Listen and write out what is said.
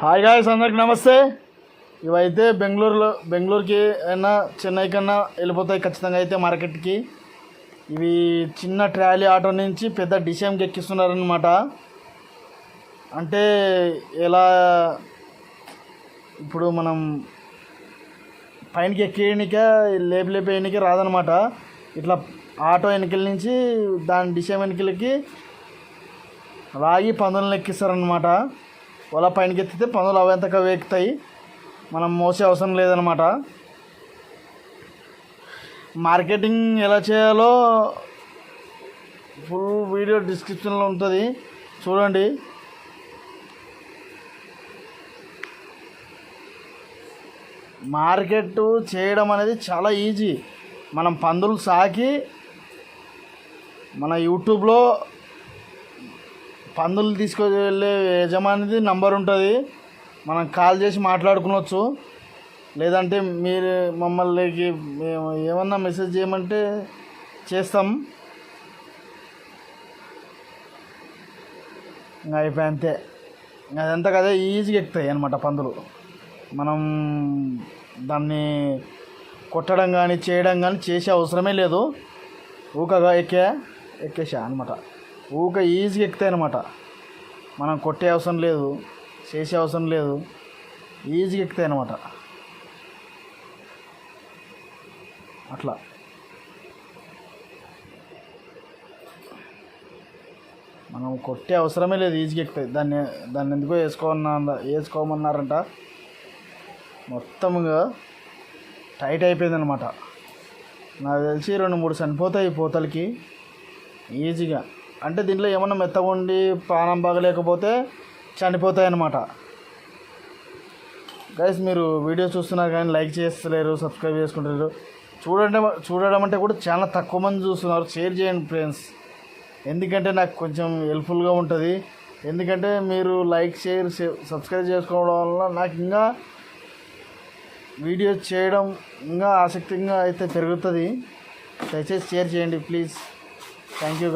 Hi guys అందరికి నమస్తే. ఇవైతే బెంగళూరులో బెంగళూరుకి అయినా చెన్నై కన్నా వెళ్ళిపోతాయి ఖచ్చితంగా అయితే మార్కెట్కి. ఇవి చిన్న ట్రాలీ ఆటో నుంచి పెద్ద డిసెంకి ఎక్కిస్తున్నారనమాట అంటే ఎలా ఇప్పుడు మనం పైనకి ఎక్కేయనిక లేపి లేపి రాదనమాట ఇట్లా ఆటో వెనుకల నుంచి దాని డిసెం వెనుకలకి రాగి పందులను ఎక్కిస్తారనమాట వల పైనకి ఎత్తితే పందులు అవంతగా ఎక్కుతాయి మనం మోసే అవసరం లేదనమాట మార్కెటింగ్ ఎలా చేయాలో ఫుల్ వీడియో డిస్క్రిప్షన్లో ఉంటుంది. చూడండి. మార్కెట్ చేయడం అనేది చాలా ఈజీ. మనం పందులు సాకి మన యూట్యూబ్లో పందులు తీసుకువెళ్ళే యజమానిది నంబర్ ఉంటుంది. మనం కాల్ చేసి మాట్లాడుకునొచ్చు. లేదంటే మీరు మమ్మల్ని మేము ఏమన్నా మెసేజ్ చేయమంటే చేస్తాం. ఇంకా అయిపోయి అంతే. ఇంకా అదంతా కదా ఈజీగా ఎక్కుతాయి అనమాట పందులు. మనం దాన్ని కొట్టడం కానీ చేయడం కానీ చేసే అవసరమే లేదు. ఊకగా ఎక్కే ఎక్కేసా అనమాట ఊక ఈజీగా ఎక్కుతాయి అనమాట మనం కొట్టే అవసరం లేదు చేసే అవసరం లేదు ఈజీగా ఎక్కుతాయి అనమాట అట్లా. మనం కొట్టే అవసరమే లేదు ఈజీగా ఎక్కుతాయి. దాన్ని దాన్ని ఎందుకో వేసుకోమన్నా వేసుకోమన్నారంట. మొత్తంగా టైట్ అయిపోయిందనమాట నాకు తెలిసి రెండు మూడు చనిపోతాయి పోతలకి. ఈజీగా. అంటే దీంట్లో ఏమన్నా మెత్తగా ఉండి ప్రాణం బాగలేకపోతే చనిపోతాయి అన్నమాట గైస్ మీరు వీడియో చూస్తున్నారు కానీ లైక్ చేస్తలేరు సబ్స్క్రైబ్ చేసుకుంటలేరు. చూడండి చూడడం అంటే కూడా చాలా తక్కువ మంది చూస్తున్నారు. షేర్ చేయండి ఫ్రెండ్స్ ఎందుకంటే నాకు కొంచెం హెల్ప్ఫుల్గా ఉంటుంది. ఎందుకంటే మీరు లైక్ షేర్ సబ్స్క్రైబ్ చేసుకోవడం వల్ల నాకు ఇంకా వీడియో చేయడం ఇంకా ఆసక్తిగా అయితే పెరుగుతుంది. దయచేసి షేర్ చేయండి ప్లీజ్ థ్యాంక్ యూ